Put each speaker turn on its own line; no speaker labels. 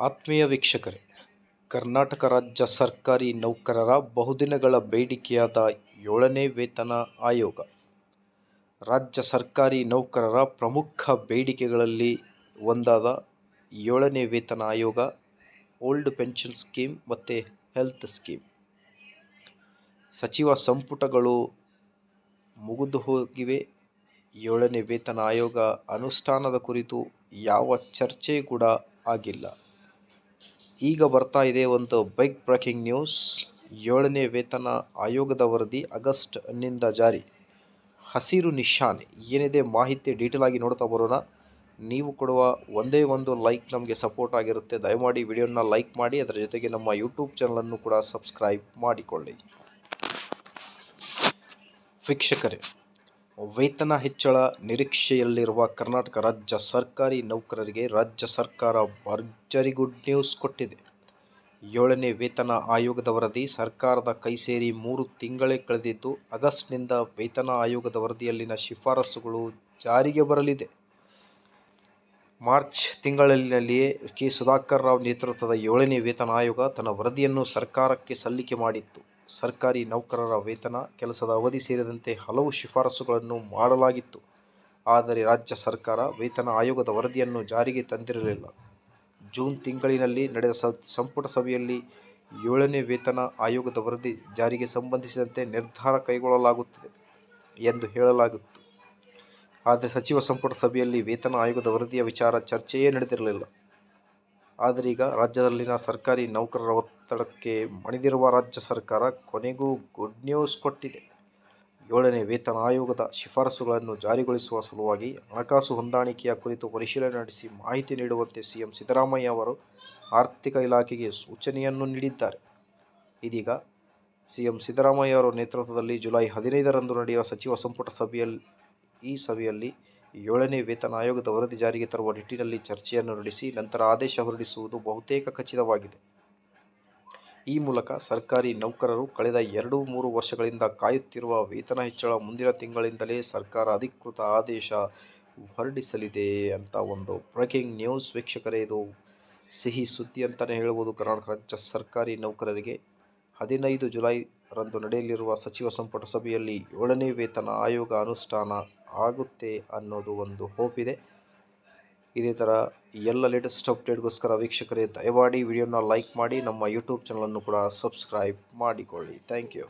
ಆತ್ಮೀಯ ವೀಕ್ಷಕರೇ, ಕರ್ನಾಟಕ ರಾಜ್ಯ ಸರ್ಕಾರಿ ನೌಕರರ ಬಹುದಿನಗಳ ಬೇಡಿಕೆಯಾದ ಏಳನೇ ವೇತನ ಆಯೋಗ. ರಾಜ್ಯ ಸರ್ಕಾರಿ ನೌಕರರ ಪ್ರಮುಖ ಬೇಡಿಕೆಗಳಲ್ಲಿ ಒಂದಾದ ಏಳನೇ ವೇತನ ಆಯೋಗ, ಓಲ್ಡ್ ಪೆನ್ಷನ್ ಸ್ಕೀಮ್ ಮತ್ತು ಹೆಲ್ತ್ ಸ್ಕೀಮ್. ಸಚಿವ ಸಂಪುಟಗಳು ಮುಗಿದು ಹೋಗಿವೆ. ಏಳನೇ ವೇತನ ಆಯೋಗ ಅನುಷ್ಠಾನದ ಕುರಿತು ಯಾವ ಚರ್ಚೆ ಕೂಡ ಆಗಿಲ್ಲ. ಈಗ ಬರ್ತಾ ಇದೆ ಒಂದು ಬೈಕ್ ಬ್ರೇಕಿಂಗ್ ನ್ಯೂಸ್ ಏಳನೇ ವೇತನ ಆಯೋಗದ ವರದಿ ಆಗಸ್ಟ್ನಿಂದ ಜಾರಿ. ಹಸಿರು ನಿಶಾನೆ. ಏನಿದೆ ಮಾಹಿತಿ ಡೀಟೇಲ್ ಆಗಿ ನೋಡ್ತಾ ಬರೋಣ. ನೀವು ಕೊಡುವ ಒಂದೇ ಒಂದು ಲೈಕ್ ನಮಗೆ ಸಪೋರ್ಟ್ ಆಗಿರುತ್ತೆ. ದಯಮಾಡಿ ವಿಡಿಯೋನ ಲೈಕ್ ಮಾಡಿ, ಅದರ ಜೊತೆಗೆ ನಮ್ಮ ಯೂಟ್ಯೂಬ್ ಚಾನಲನ್ನು ಕೂಡ ಸಬ್ಸ್ಕ್ರೈಬ್ ಮಾಡಿಕೊಳ್ಳಿ. ವೀಕ್ಷಕರೇ ವೇತನ ಹೆಚ್ಚಳ ನಿರೀಕ್ಷೆಯಲ್ಲಿರುವ ಕರ್ನಾಟಕ ರಾಜ್ಯ ಸರ್ಕಾರಿ ನೌಕರರಿಗೆ ರಾಜ್ಯ ಸರ್ಕಾರ ಭರ್ಜರಿ ಗುಡ್ ನ್ಯೂಸ್ ಕೊಟ್ಟಿದೆ. ಏಳನೇ ವೇತನ ಆಯೋಗದ ವರದಿ ಸರ್ಕಾರದ ಕೈ ಸೇರಿ ಮೂರು ತಿಂಗಳೇ ಕಳೆದಿದ್ದು, ಆಗಸ್ಟ್ನಿಂದ ವೇತನ ಆಯೋಗದ ವರದಿಯಲ್ಲಿನ ಶಿಫಾರಸುಗಳು ಜಾರಿಗೆ ಬರಲಿದೆ. ಮಾರ್ಚ್ ತಿಂಗಳಲ್ಲಿಯೇ ಕೆ. ಸುಧಾಕರ್ ರಾವ್ ನೇತೃತ್ವದ ಏಳನೇ ವೇತನ ಆಯೋಗ ತನ್ನ ವರದಿಯನ್ನು ಸರ್ಕಾರಕ್ಕೆ ಸಲ್ಲಿಕೆ ಮಾಡಿತ್ತು. ಸರ್ಕಾರಿ ನೌಕರರ ವೇತನ ಕೆಲಸದ ಅವಧಿ ಸೇರಿದಂತೆ ಹಲವು ಶಿಫಾರಸುಗಳನ್ನು ಮಾಡಲಾಗಿತ್ತು. ಆದರೆ ರಾಜ್ಯ ಸರ್ಕಾರ ವೇತನ ಆಯೋಗದ ವರದಿಯನ್ನು ಜಾರಿಗೆ ತಂದಿರಲಿಲ್ಲ. ಜೂನ್ ತಿಂಗಳಿನಲ್ಲಿ ನಡೆದ ಸಂಪುಟ ಸಭೆಯಲ್ಲಿ ಏಳನೇ ವೇತನ ಆಯೋಗದ ವರದಿ ಜಾರಿಗೆ ಸಂಬಂಧಿಸಿದಂತೆ ನಿರ್ಧಾರ ಕೈಗೊಳ್ಳಲಾಗುತ್ತದೆ ಎಂದು ಹೇಳಲಾಗಿತ್ತು. ಆದರೆ ಸಚಿವ ಸಂಪುಟ ಸಭೆಯಲ್ಲಿ ವೇತನ ಆಯೋಗದ ವರದಿಯ ವಿಚಾರ ಚರ್ಚೆಯೇ ನಡೆದಿರಲಿಲ್ಲ. ಆದರೆ ಈಗ ರಾಜ್ಯದಲ್ಲಿನ ಸರ್ಕಾರಿ ನೌಕರರ ಒತ್ತಡಕ್ಕೆ ಮಣಿದಿರುವ ರಾಜ್ಯ ಸರ್ಕಾರ ಕೊನೆಗೂ ಗುಡ್ ನ್ಯೂಸ್ ಕೊಟ್ಟಿದೆ. ಏಳನೇ ವೇತನ ಆಯೋಗದ ಶಿಫಾರಸುಗಳನ್ನು ಜಾರಿಗೊಳಿಸುವ ಸಲುವಾಗಿ ಹಣಕಾಸು ಹೊಂದಾಣಿಕೆಯ ಕುರಿತು ಪರಿಶೀಲನೆ ನಡೆಸಿ ಮಾಹಿತಿ ನೀಡುವಂತೆ ಸಿಎಂ ಸಿದ್ದರಾಮಯ್ಯ ಅವರು ಆರ್ಥಿಕ ಇಲಾಖೆಗೆ ಸೂಚನೆಯನ್ನು ನೀಡಿದ್ದಾರೆ. ಇದೀಗ ಸಿಎಂ ಸಿದ್ದರಾಮಯ್ಯ ಅವರ ನೇತೃತ್ವದಲ್ಲಿ ಜುಲೈ ಹದಿನೈದರಂದು ನಡೆಯುವ ಸಚಿವ ಸಂಪುಟ ಸಭೆಯಲ್ಲಿ, ಈ ಸಭೆಯಲ್ಲಿ ಏಳನೇ ವೇತನ ಆಯೋಗದ ವರದಿ ಜಾರಿಗೆ ತರುವ ನಿಟ್ಟಿನಲ್ಲಿ ಚರ್ಚೆಯನ್ನು ನಡೆಸಿ ನಂತರ ಆದೇಶ ಹೊರಡಿಸುವುದು ಬಹುತೇಕ ಖಚಿತವಾಗಿದೆ. ಈ ಮೂಲಕ ಸರ್ಕಾರಿ ನೌಕರರು ಕಳೆದ ಎರಡು ಮೂರು ವರ್ಷಗಳಿಂದ ಕಾಯುತ್ತಿರುವ ವೇತನ ಹೆಚ್ಚಳ ಮುಂದಿನ ತಿಂಗಳಿಂದಲೇ ಸರ್ಕಾರ ಅಧಿಕೃತ ಆದೇಶ ಹೊರಡಿಸಲಿದೆ ಅಂತ ಒಂದು ಬ್ರೇಕಿಂಗ್ ನ್ಯೂಸ್ ವೀಕ್ಷಕರೇ, ಇದು ಸಿಹಿ ಸುದ್ದಿ ಅಂತಲೇ ಹೇಳ್ಬೋದು. ಕರ್ನಾಟಕ ರಾಜ್ಯ ಸರ್ಕಾರಿ ನೌಕರರಿಗೆ ಹದಿನೈದು ಜುಲೈ ರಂದು ನಡೆಯಲಿರುವ ಸಚಿವ ಸಂಪುಟ ಸಭೆಯಲ್ಲಿ ಏಳನೇ ವೇತನ ಆಯೋಗ ಅನುಷ್ಠಾನ ಆಗುತ್ತೆ ಅನ್ನೋದು ಒಂದು ಹೋಪ್ ಇದೆ. ಇದೇ ಥರ ಎಲ್ಲ ಲೇಟೆಸ್ಟ್ ಅಪ್ಡೇಟ್ಗೋಸ್ಕರ ವೀಕ್ಷಕರೇ ದಯಮಾಡಿ ವಿಡಿಯೋನ ಲೈಕ್ ಮಾಡಿ, ನಮ್ಮ ಯೂಟ್ಯೂಬ್ ಚಾನಲನ್ನು ಕೂಡ ಸಬ್ಸ್ಕ್ರೈಬ್ ಮಾಡಿಕೊಳ್ಳಿ. Thank you